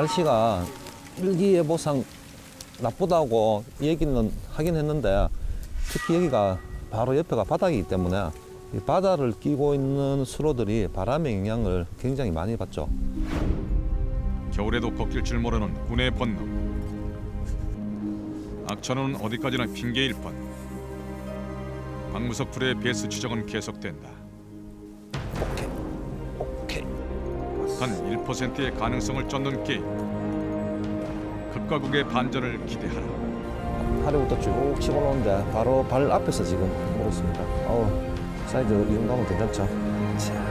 날씨가 일기예보상 나쁘다고 얘기는 하긴 했는데 특히 여기가 바로 옆에가 바다이기 때문에 이 바다를 끼고 있는 수로들이 바람의 영향을 굉장히 많이 받죠. 겨울에도 꺾일 줄 모르는 군의 본능. 악천후는 어디까지나 핑계일 뿐. 박무석 불의 배수 추적은 계속된다. 단 1%의 가능성을 쫓는 게임. 극과 극의 반전을 기대하라. 하루부터 쭉 치고 올라오는데 바로 발 앞에서 지금 물었습니다. 어우, 사이즈 이 정도면 괜찮죠? 자.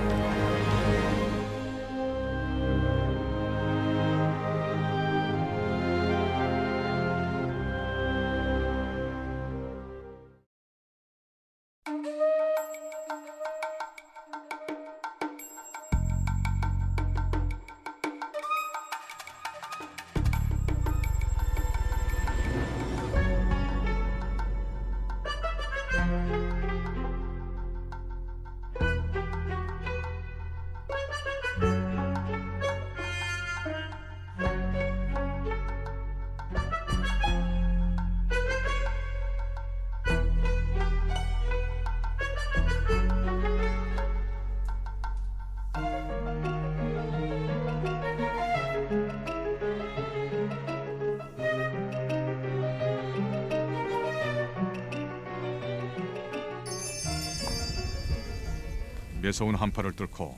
매서운 한파를 뚫고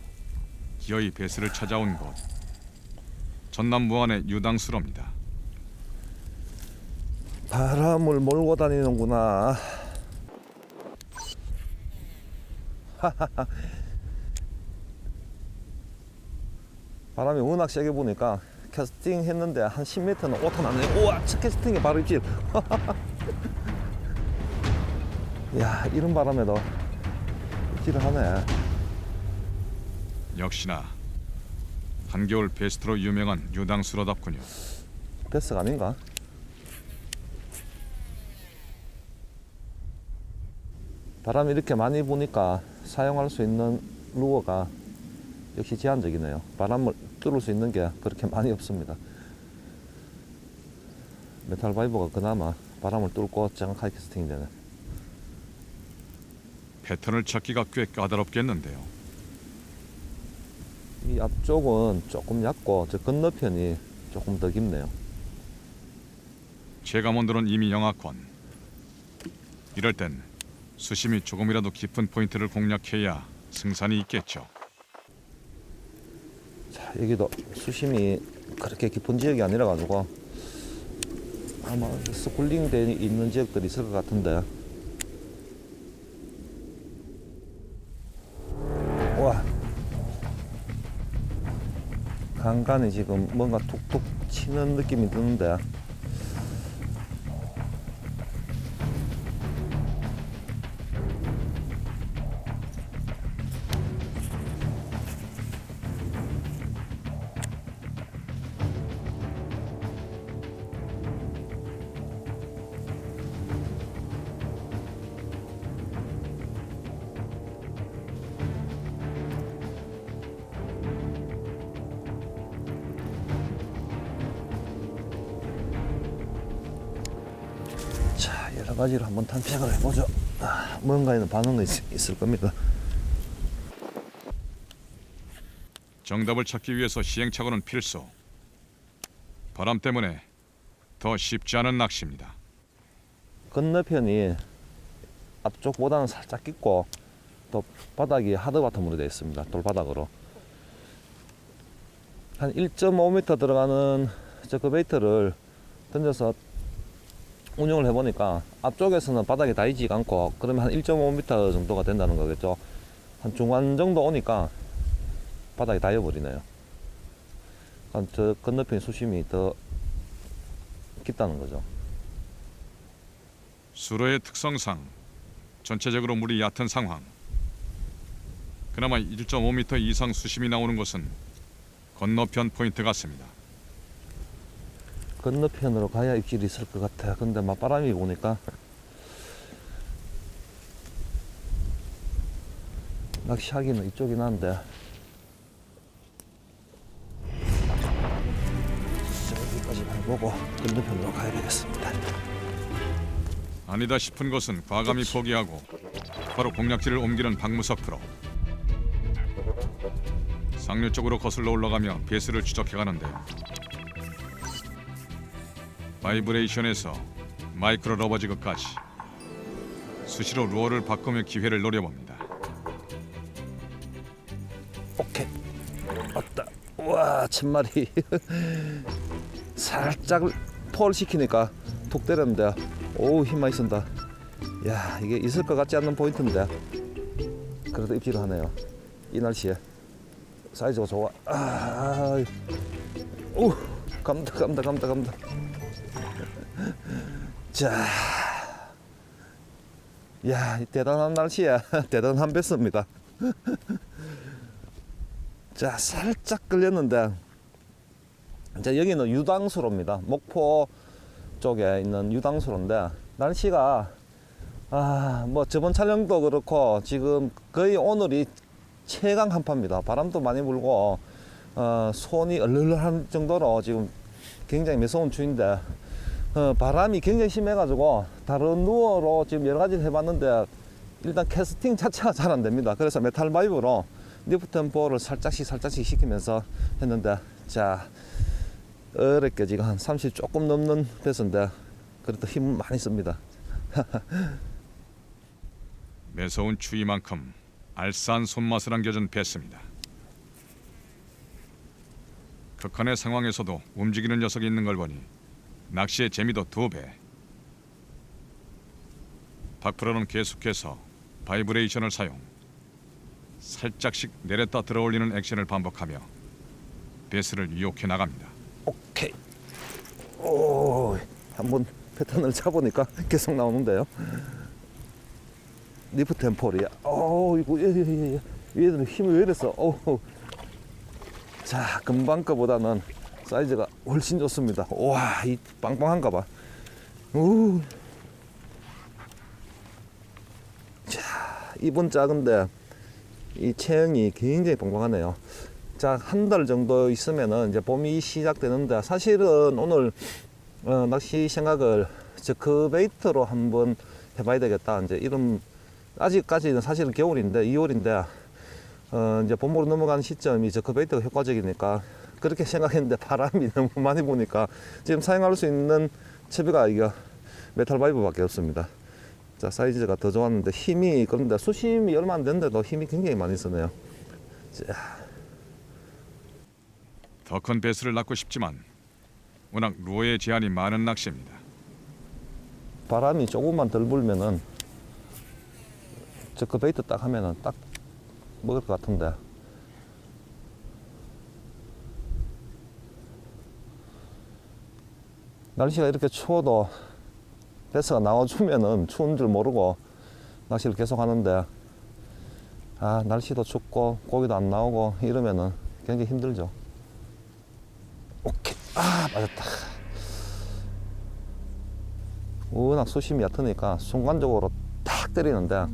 기어이 배수를 찾아온 곳. 전남 무안의 유당수로입니다. 바람을 몰고 다니는구나. 바람이 워낙 세게 부니까 캐스팅 했는데 한 10m는 오타 나네. 우와, 첫 캐스팅에 바로 입질. 야, 이런 바람에도 입질을 하네. 역시나 한겨울 베스트로 유명한 유당수로답군요. 베스가 아닌가? 바람이 이렇게 많이 부니까 사용할 수 있는 루어가 역시 제한적이네요. 바람을 뚫을 수 있는 게 그렇게 많이 없습니다. 메탈 바이버가 그나마 바람을 뚫고 정확하게 캐스팅이 되네. 패턴을 찾기가 꽤 까다롭겠는데요. 이 앞쪽은 조금 얇고 저 건너편이 조금 더 깊네요. 체감온도는 이미 영하권. 이럴 땐 수심이 조금이라도 깊은 포인트를 공략해야 승산이 있겠죠. 자, 여기도 수심이 그렇게 깊은 지역이 아니라 가지고 아마 스쿨링 돼 있는 지역들이 있을 것 같은데 간간히 지금 뭔가 툭툭 치는 느낌이 드는데 가지로 한번 탐색을 해보죠 아, 뭔가에는 반응이 있, 있을 겁니다 정답을 찾기 위해서 시행착오는 필수. 바람 때문에 더 쉽지 않은 낚시입니다. 건너편이 앞쪽보다는 살짝 깊고 또 바닥이 하드바텀으로 되어 있습니다. 돌바닥으로. 한 1.5m 들어가는 저그 베이트를 던져서 운영을 해보니까 앞쪽에서는 바닥이 닿이지 않고 그러면 한 1.5m 정도가 된다는 거겠죠. 한 중간 정도 오니까 바닥이 닿여버리네요. 저 건너편 수심이 더 깊다는 거죠. 수로의 특성상 전체적으로 물이 얕은 상황. 그나마 1.5m 이상 수심이 나오는 곳은 건너편 포인트 같습니다. 건너편으로 가야 입질이 있을 것 같아. 근데 맞바람이 보니까 낚시하기는 이쪽이긴 한데 보고 건너편으로 가야 되겠습니다. 아니다 싶은 것은 과감히 포기하고 바로 공략지를 옮기는 박무석 프로. 상류 쪽으로 거슬러 올라가며 베스를 추적해 가는데요. 바이브레이션에서 마이크로 러버지그까지 수시로 루어를 바꾸며 기회를 노려봅니다. 오케이. 왔다. 와, 천 마리. 살짝 폴 시키니까 툭 때렸는데, 오우, 힘 많이 쓴다. 야, 이게 있을 것 같지 않는 포인트인데. 그래도 입질을 하네요. 이 날씨에. 사이즈가 좋아. 아, 오, 감다, 감다, 감다, 감다. 자. 야, 이 대단한 날씨야. 대단한 배스입니다. 자 살짝 끌렸는데 이제 여기는 유당수로입니다 목포 쪽에 있는 유당수로인데 날씨가 아 뭐 저번 촬영도 그렇고 지금 거의 오늘이 최강 한파입니다 바람도 많이 불고 어, 손이 얼얼한 정도로 지금 굉장히 매서운 추인데 어, 바람이 굉장히 심해가지고 다른 루어로 지금 여러 가지를 해봤는데 일단 캐스팅 자체가 잘 안 됩니다 그래서 메탈 바이브로 리프 템포를 살짝씩 살짝씩 시키면서 했는데 자 어렵게 지금 한 30 조금 넘는 배스인데 그래도 힘 많이 씁니다 매서운 추위만큼 알싸한 손맛을 안겨준 베스입니다. 극한의 상황에서도 움직이는 녀석이 있는 걸 보니 낚시의 재미도 두 배. 박프로는 계속해서 바이브레이션을 사용. 살짝씩 내렸다 들어올리는 액션을 반복하며 베스를 유혹해 나갑니다. 오케이 오 한번 패턴을 잡으니까 계속 나오는데요 리프 템포리야 오 이거. 얘들은 힘이 왜 이랬어 오. 자 금방 거보다는 사이즈가 훨씬 좋습니다 와 이 빵빵한가 봐 오. 자 입은 작은데 이 체형이 굉장히 빵빵하네요 자, 한 달 정도 있으면은 이제 봄이 시작되는데 사실은 오늘 어, 낚시 생각을 저크베이트로 한번 해봐야 되겠다. 이제 이런 아직까지는 사실은 겨울인데 2월인데 어, 이제 봄으로 넘어가는 시점이 저크베이트가 효과적이니까 그렇게 생각했는데 바람이 너무 많이 부니까 지금 사용할 수 있는 채비가 이거 메탈 바이브밖에 없습니다. 자, 사이즈가 더 좋았는데 힘이 그런데 수심이 얼마 안 됐는데도 힘이 굉장히 많이 쓰네요. 자, 더큰 베스를 낚고 싶지만 워낙 루어의 제한이 많은 낚시입니다. 바람이 조금만 덜 불면은 저그 베이트 딱 하면은 딱 먹을 것 같은데 날씨가 이렇게 추워도 베스가 나와주면은 추운 줄 모르고 낚시를 계속 하는데 아 날씨도 춥고 고기도 안 나오고 이러면은 굉장히 힘들죠. 오케이. 아 맞았다. 워낙 수심이 얕으니까 순간적으로 탁 때리는데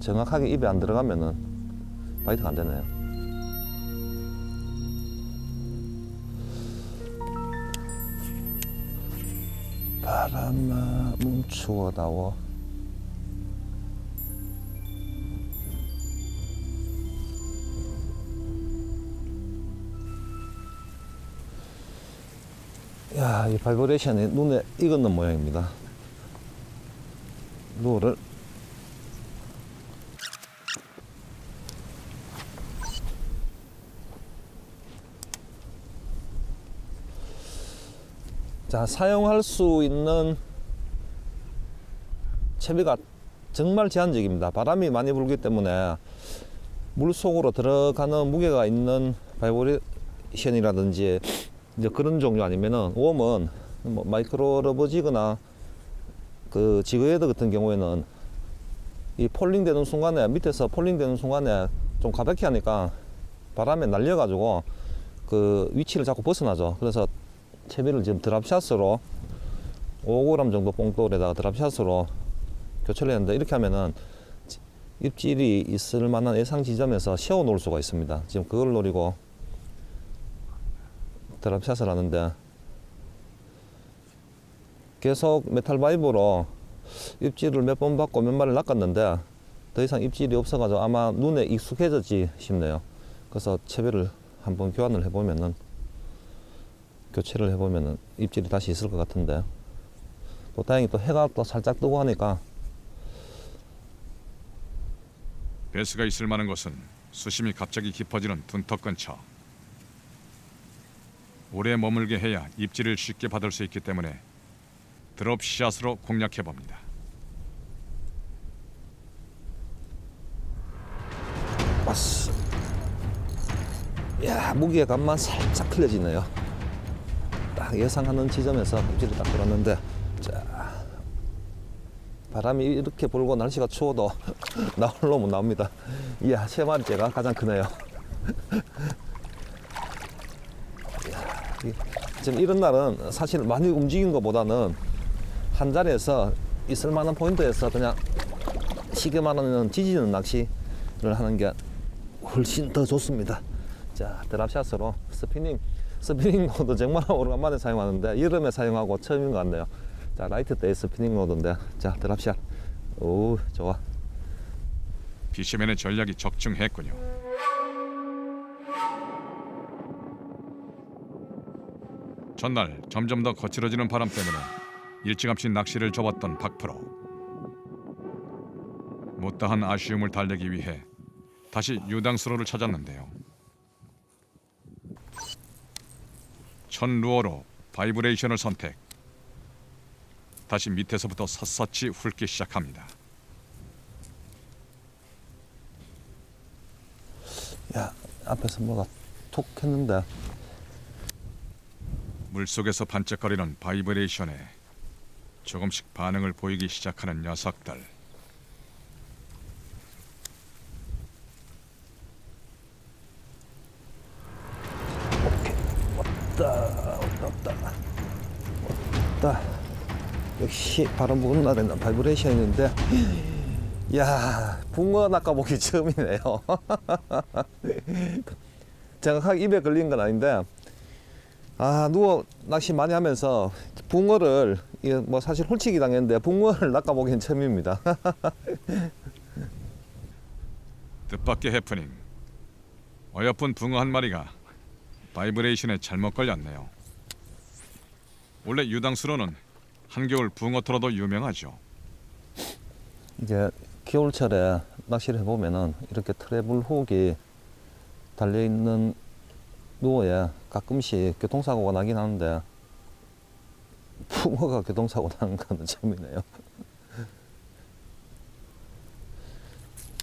정확하게 입에 안 들어가면은 바이트가 안 되네요. 바람아 뭉추어 나워 야, 이 바이브레이션이 눈에 익었는 모양입니다. 루어를 자 사용할 수 있는 채비가 정말 제한적입니다. 바람이 많이 불기 때문에 물 속으로 들어가는 무게가 있는 바이브레이션이라든지 이제 그런 종류 아니면은 웜은 뭐 마이크로 러버지거나 그 지그헤드 같은 경우에는 이 폴링 되는 순간에 밑에서 폴링 되는 순간에 좀 가볍게 하니까 바람에 날려 가지고 그 위치를 자꾸 벗어나죠. 그래서 채비를 지금 드랍샷으로 5g 정도 뽕돌에다가 드랍샷으로 교체를 했는데 이렇게 하면은 입질이 있을 만한 예상 지점에서 세워 놓을 수가 있습니다 지금 그걸 노리고 드랍샷을 하는데 계속 메탈 바이브로 입질을 몇 번 받고 몇 마리를 낚았는데 더 이상 입질이 없어가지고 아마 눈에 익숙해졌지 싶네요. 그래서 채비를 한번 교환을 해보면은 교체를 해보면은 입질이 다시 있을 것 같은데 또 다행히 또 해가 또 살짝 뜨고 하니까 배수가 있을 만한 곳은 수심이 갑자기 깊어지는 둔턱 근처. 오래 머물게 해야 입질을 쉽게 받을 수 있기 때문에 드롭 샷으로 공략해 봅니다. 왔어. 야 무게의 감만 살짝 틀려지네요. 딱 예상하는 지점에서 입질이 딱 들었는데 자 바람이 이렇게 불고 날씨가 추워도 나올 놈은 나옵니다. 이야 세 마리째가 가장 크네요. 이야, 이- 지금 이런 날은 사실 많이 움직인 것보다는 한 자리에서 있을 만한 포인트에서 그냥 시계만 하는 지지는 낚시를 하는 게 훨씬 더 좋습니다. 자, 드랍샷으로 스피닝, 스피닝 로드 정말 오랜만에 사용하는데 여름에 사용하고 처음인 것 같네요. 자, 라이트 때의 스피닝 로드인데, 자, 드랍샷. 오, 좋아. 피시맨의 전략이 적중했군요. 전날 점점 더 거칠어지는 바람 때문에 일찌감치 낚시를 접었던 박프로. 못다한 아쉬움을 달래기 위해 다시 유당수로를 찾았는데요. 첫 루어로 바이브레이션을 선택. 다시 밑에서부터 샅샅이 훑기 시작합니다. 야, 앞에서 뭐가 톡 했는데, 물속에서 반짝거리는 바이브레이션에 조금씩 반응을 보이기 시작하는 녀석들. 역시 바람 부는 날에는 바이브레이션인데, 야, 붕어 낚아보기 처음이네요. 정확하게 입에 걸린 건 아닌데, 아, 누워 낚시 많이 하면서 붕어를, 뭐 사실 홀치기 당했는데, 붕어를 낚아보기는 처음입니다. 뜻밖의 해프닝. 어여쁜 붕어 한 마리가 바이브레이션에 잘못 걸렸네요. 원래 유당수로는 한겨울 붕어토로도 유명하죠. 이게 겨울철에 낚시를 해보면은 이렇게 트래블 훅이 달려있는 누어에 가끔씩 교통사고가 나긴 하는데 붕어가 교통사고 나는 거는 처음이네요.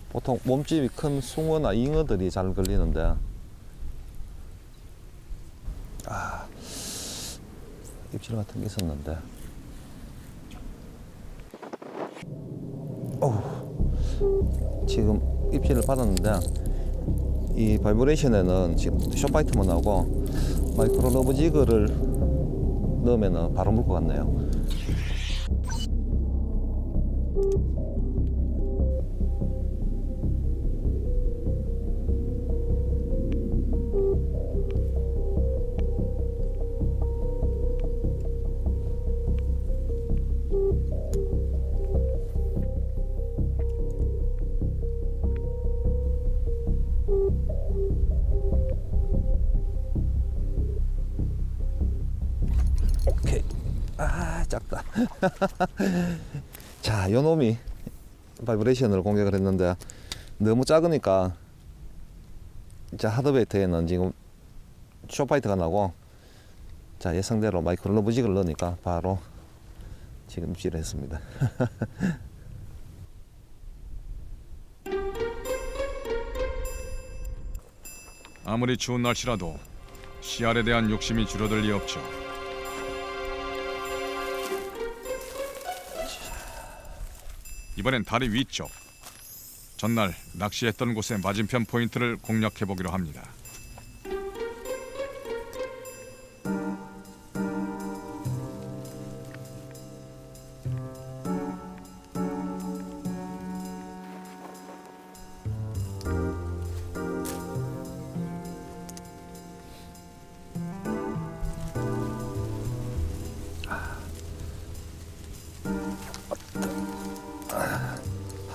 보통 몸집이 큰 숭어나 잉어들이 잘 걸리는데 아 입질 같은 게 있었는데 어우 지금 입질을 받았는데 이 바이브레이션에는 지금 쇼파이트만 나오고 마이크로 러브 지그를 넣으면 바로 물 것 같네요. 자, 요 놈이 바이브레이션을 공격을 했는데 너무 작으니까 자, 하드베이트에는 지금 쇼파이트가 나고 자, 예상대로 마이크로 러브직을 넣으니까 바로 지금 입질을 했습니다. 아무리 추운 날씨라도 씨알에 대한 욕심이 줄어들 리 없죠. 이번엔 다리 위쪽. 전날 낚시했던 곳의 맞은편 포인트를 공략해 보기로 합니다.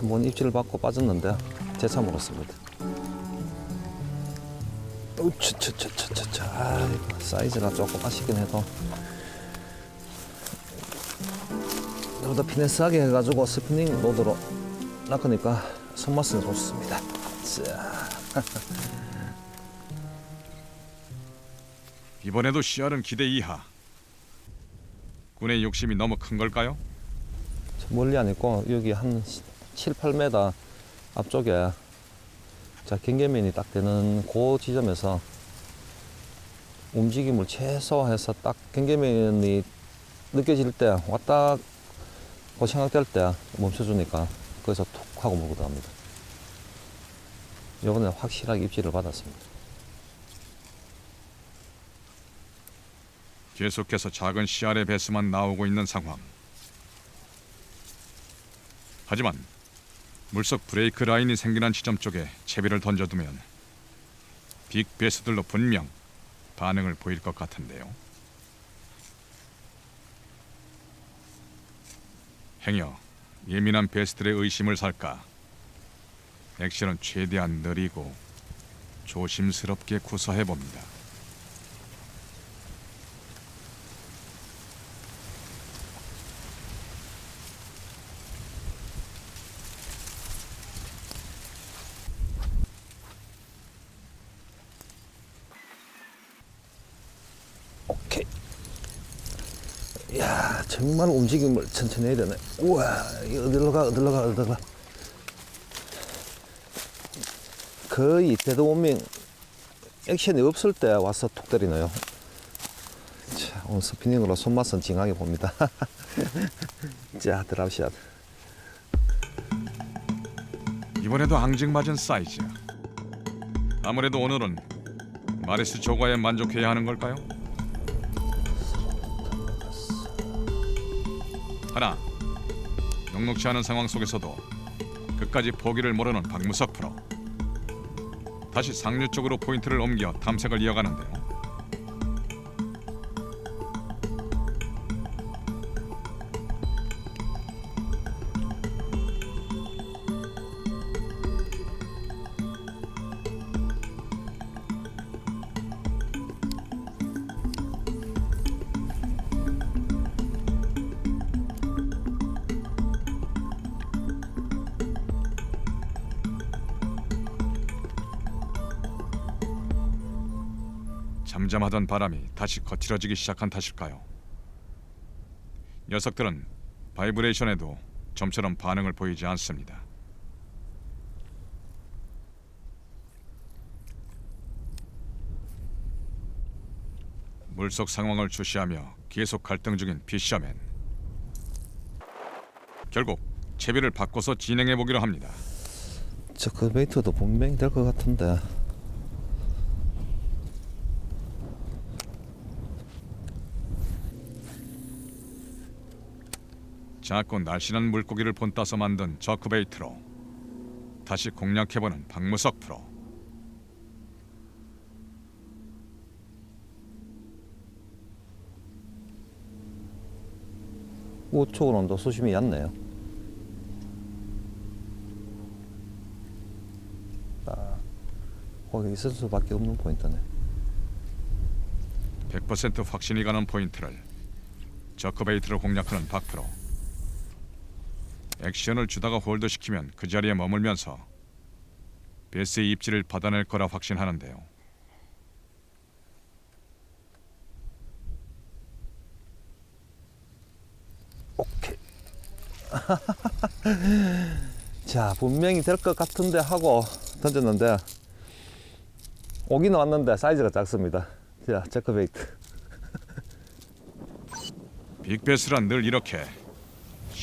한번 입질을 받고 빠졌는데 재차 물었습니다. 우차차차차차 아이고 사이즈가 조금 아쉽긴 해도 그보다 피네스하게 해가지고 스피닝 로드로 낚으니까 손맛은 좋습니다. 자. 이번에도 씨알은 기대 이하. 군의 욕심이 너무 큰 걸까요? 멀리 안 있고 여기 한 7, 8m 앞쪽에 자 경계면이 딱 되는 그 지점에서 움직임을 최소화해서 딱 경계면이 느껴질 때 왔다 고 생각될 때 멈춰주니까 거기서 툭 하고 물고 들어갑니다. 요번에 확실하게 입질을 받았습니다. 계속해서 작은 씨알의 배수만 나오고 있는 상황. 하지만 물속 브레이크 라인이 생겨난 지점 쪽에 채비를 던져두면 빅 배수들로 분명 반응을 보일 것 같은데요. 행여 예민한 배수들의 의심을 살까 액션은 최대한 느리고 조심스럽게 구사해 봅니다. 야 정말 움직임을 천천히 해야 되네. 우와, 어디로 가, 어디로 가, 어디로 가. 거의 데드워밍 액션이 없을 때 와서 툭 때리네요. 자, 오늘 스피닝으로 손맛은 징하게 봅니다. 자, 드랍샷. 이번에도 앙증맞은 사이즈. 아무래도 오늘은 마리스 조과에 만족해야 하는 걸까요? 하나 녹록치 않은 상황 속에서도 끝까지 포기를 모르는 박무석 프로. 다시 상류 쪽으로 포인트를 옮겨 탐색을 이어가는데요. 잠잠하던 바람이 다시 거칠어지기 시작한 탓일까요? 녀석들은 바이브레이션에도 좀처럼 반응을 보이지 않습니다. 물속 상황을 주시하며 계속 갈등 중인 피셔맨. 결국 채비를 바꿔서 진행해 보기로 합니다. 저그 베이트도 분명히 될 것 같은데. 작고 날씬한 물고기를 본따서 만든 저크베이트로 다시 공략해보는 박무석 프로. 우측으로는 또 수심이 얕네요. 아, 거기 있을 수밖에 없는 포인트네. 100% 확신이 가는 포인트를 저크베이트로 공략하는 박 프로. 액션을 주다가 홀드시키면 그 자리에 머물면서 베스의 입질을 받아낼 거라 확신하는데요. 오케이. 자, 분명히 될 것 같은데 하고 던졌는데 오긴 왔는데 사이즈가 작습니다. 자, 체크베이트. 빅베스란 늘 이렇게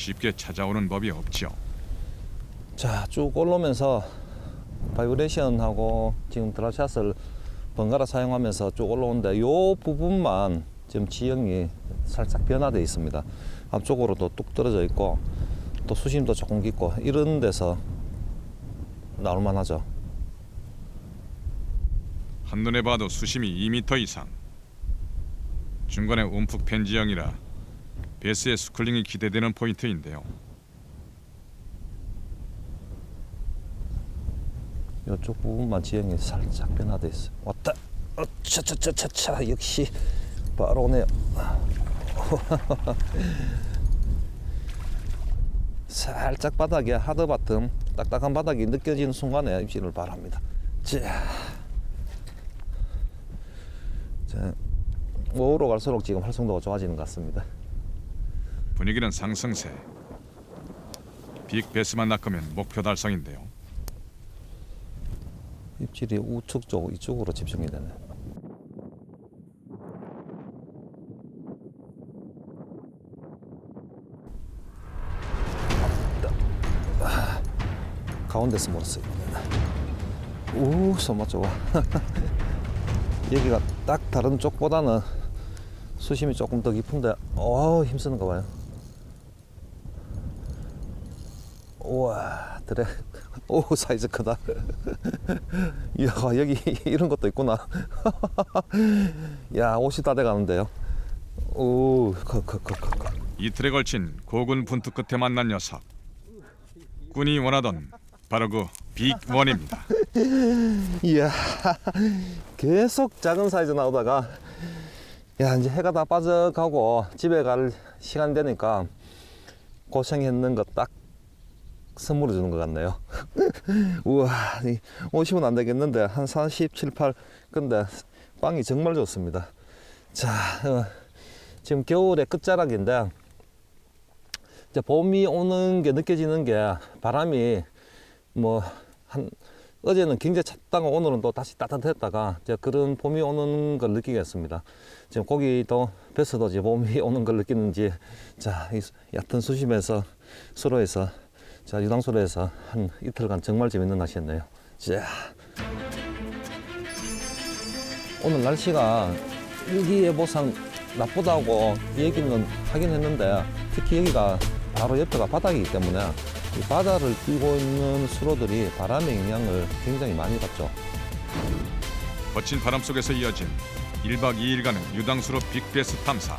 쉽게 찾아오는 법이 없죠. 자, 쭉 올라오면서 바이브레이션하고 지금 드랍샷을 번갈아 사용하면서 쭉 올라오는데 요 부분만 지금 지형이 살짝 변화되어 있습니다. 앞쪽으로도 뚝 떨어져 있고 또 수심도 조금 깊고 이런 데서 나올 만하죠. 한눈에 봐도 수심이 2m 이상. 중간에 움푹 팬 지형이라 베스의 스쿨링이 기대되는 포인트인데요. 이쪽 부분만 지형이 살짝 변화돼 있어. 왔다. 어, 차차차차차 역시 바로 오네요. 살짝 바닥에 하드 바텀 딱딱한 바닥이 느껴지는 순간에 입질을 바랍니다. 자, 자 오후로 갈수록 지금 활성도가 좋아지는 것 같습니다. 분위기는 상승세. 빅 베스만 낚으면 목표 달성인데요. 입질이 우측 쪽 이쪽으로 집중이 되네. 아, 가운데서 물었어요. 오, 손맛 좋아. 여기가 딱 다른 쪽보다는 수심이 조금 더 깊은데, 어 힘쓰는가 봐요. 우와, 그래. 오, 사이즈 크다. 이야, 여기 이런 것도 있구나. 야, 옷이 다 돼가는데요. 오, 커, 커, 커, 커, 커. 이틀에 걸친 고군 분투 끝에 만난 녀석. 꾼이 원하던 바로 그 빅원입니다. 이야, 계속 작은 사이즈 나오다가, 야, 이제 해가 다 빠져가고 집에 갈 시간 되니까 고생했는 거딱 선물해 주는 것 같네요. 우와, 이 50은 안 되겠는데, 한 47, 8. 근데 빵이 정말 좋습니다. 자, 어, 지금 겨울의 끝자락인데, 이제 봄이 오는 게 느껴지는 게 바람이 뭐 한 어제는 굉장히 찼다가 오늘은 또 다시 따뜻했다가 이제 그런 봄이 오는 걸 느끼겠습니다. 지금 고기도 뱃서도 이제 봄이 오는 걸 느끼는지 자, 이 얕은 수심에서 수로에서 자, 유당수로에서 한 이틀간 정말 재밌는 날씨였네요. 자. 오늘 날씨가 일기예보상 나쁘다고 얘기는 하긴 했는데 특히 여기가 바로 옆에가 바닥이기 때문에 이 바다를 끼고 있는 수로들이 바람의 영향을 굉장히 많이 받죠. 거친 바람 속에서 이어진 1박 2일간의 유당수로 빅베스 탐사.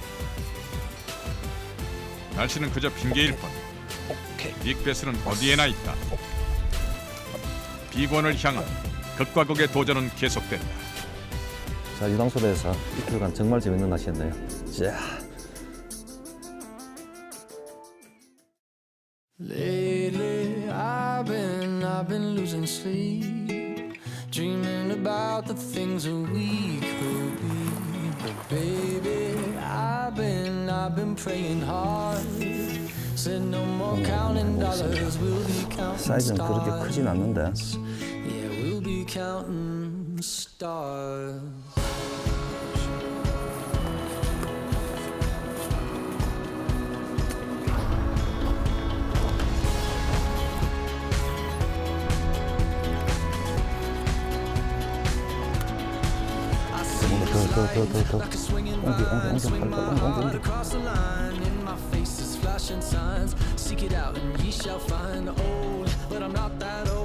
날씨는 그저 핑계일 뿐 오케이. 빅베스는 어디에나 있다. 빅원을 향한 극과 극의 도전은 계속된다. 자, 유당수로에서 이틀간 정말 재밌는 날씨였네요. 자. Lately, I've been, I've been losing sleep, dreaming about the things that we could be. But baby, I've been, I've been praying hard. 사이즈는 그렇게. 크진 않는데 Yeah, we'll be counting stars. I see 뭔가 더, 더, 더, 더, 더. like a swinging 옮겨, 옮겨, vine, 옮겨, swing 빨 flashing signs. Seek it out and ye shall find. Old, but I'm not that old.